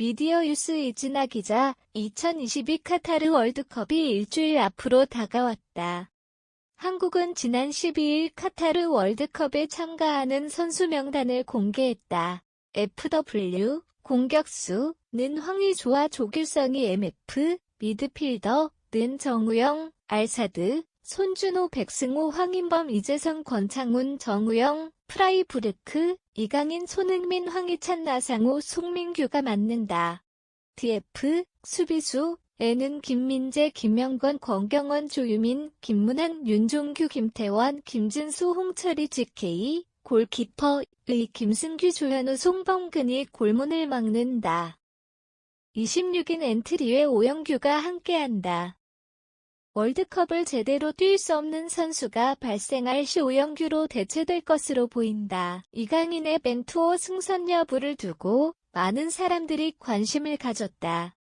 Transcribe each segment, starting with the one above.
미디어 유스 이진아 기자, 2022 카타르 월드컵이 일주일 앞으로 다가왔다. 한국은 지난 12일 카타르 월드컵에 참가하는 선수 명단을 공개했다. FW, 공격수는 황의조와 조길성이 MF, 미드필더는 정우영, 알사드, 손준호, 백승호, 황인범, 이재성, 권창훈, 정우영, 프라이부르크, 이강인, 손흥민, 황희찬, 나상호, 송민규가 맡는다. DF, 수비수, 에는 김민재, 김영권, 권경원, 조유민, 김문한, 윤종규, 김태원, 김진수, 홍철이, GK, 골키퍼 의 김승규, 조현우, 송범근이 골문을 막는다. 26인 엔트리에 오영규가 함께한다. 월드컵을 제대로 뛸 수 없는 선수가 발생할 시 오영규로 대체될 것으로 보인다. 이강인의 벤투어 승선 여부를 두고 많은 사람들이 관심을 가졌다.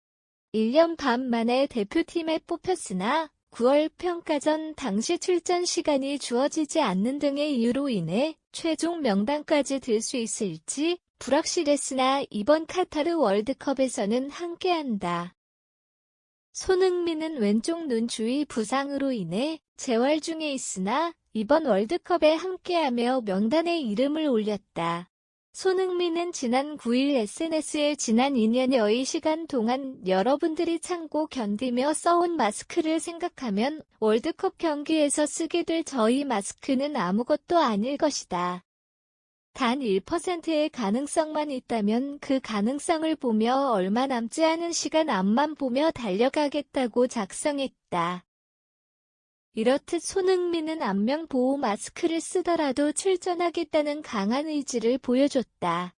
1년 반 만에 대표팀에 뽑혔으나 9월 평가전 당시 출전 시간이 주어지지 않는 등의 이유로 인해 최종 명단까지 들 수 있을지 불확실했으나 이번 카타르 월드컵에서는 함께한다. 손흥민은 왼쪽 눈 주위 부상으로 인해 재활 중에 있으나 이번 월드컵에 함께하며 명단에 이름을 올렸다. 손흥민은 지난 9일 SNS에 지난 2년여의 시간 동안 여러분들이 참고 견디며 써온 마스크를 생각하면 월드컵 경기에서 쓰게 될 저희 마스크는 아무것도 아닐 것이다. 단 1%의 가능성만 있다면 그 가능성을 보며 얼마 남지 않은 시간 앞만 보며 달려가겠다고 작성했다. 이렇듯 손흥민은 안면 보호 마스크를 쓰더라도 출전하겠다는 강한 의지를 보여줬다.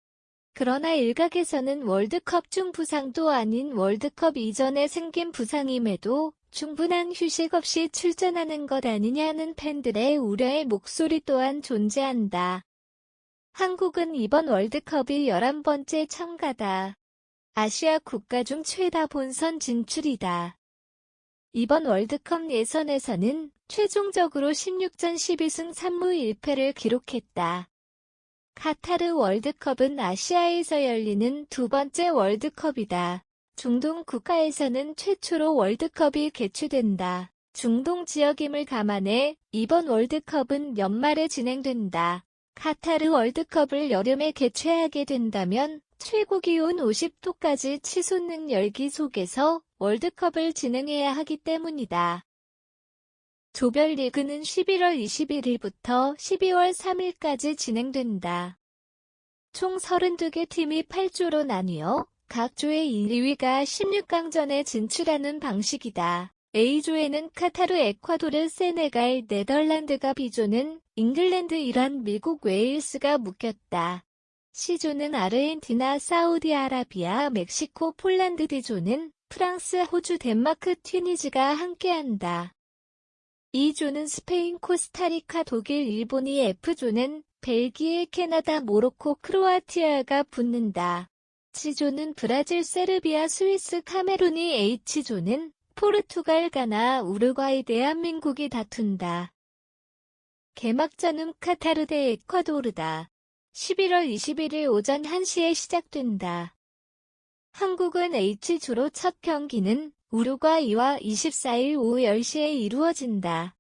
그러나 일각에서는 월드컵 중 부상도 아닌 월드컵 이전에 생긴 부상임에도 충분한 휴식 없이 출전하는 것 아니냐는 팬들의 우려의 목소리 또한 존재한다. 한국은 이번 월드컵이 11번째 참가다. 아시아 국가 중 최다 본선 진출이다. 이번 월드컵 예선에서는 최종적으로 16전 12승 3무 1패를 기록했다. 카타르 월드컵은 아시아에서 열리는 두 번째 월드컵이다. 중동 국가에서는 최초로 월드컵이 개최된다. 중동 지역임을 감안해 이번 월드컵은 연말에 진행된다. 카타르 월드컵을 여름에 개최하게 된다면 최고 기온 50도까지 치솟는 열기 속에서 월드컵을 진행해야 하기 때문이다. 조별리그는 11월 21일부터 12월 3일까지 진행된다. 총 32개 팀이 8조로 나뉘어 각 조의 1, 2위가 16강전에 진출하는 방식이다. A조에는 카타르, 에콰도르, 세네갈, 네덜란드가 B조는 잉글랜드, 이란, 미국, 웨일스가 묶였다. C조는 아르헨티나, 사우디아라비아, 멕시코, 폴란드 D조는 프랑스, 호주, 덴마크, 튀니지가 함께한다. E조는 스페인, 코스타리카, 독일, 일본이 F조는 벨기에, 캐나다, 모로코, 크로아티아가 붙는다. G조는 브라질, 세르비아, 스위스, 카메룬이 H조는 포르투갈, 가나, 우루과이, 대한민국이 다툰다. 개막전은 카타르 대 에콰도르다. 11월 21일 오전 1시에 시작된다. 한국은 H조로 첫 경기는 우루과이와 24일 오후 10시에 이루어진다.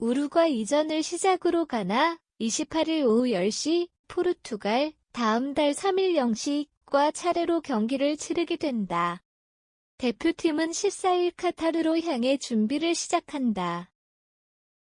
우루과 이전을 시작으로 가나 28일 오후 10시 포르투갈 다음 달 3일 0시과 차례로 경기를 치르게 된다. 대표팀은 14일 카타르로 향해 준비를 시작한다.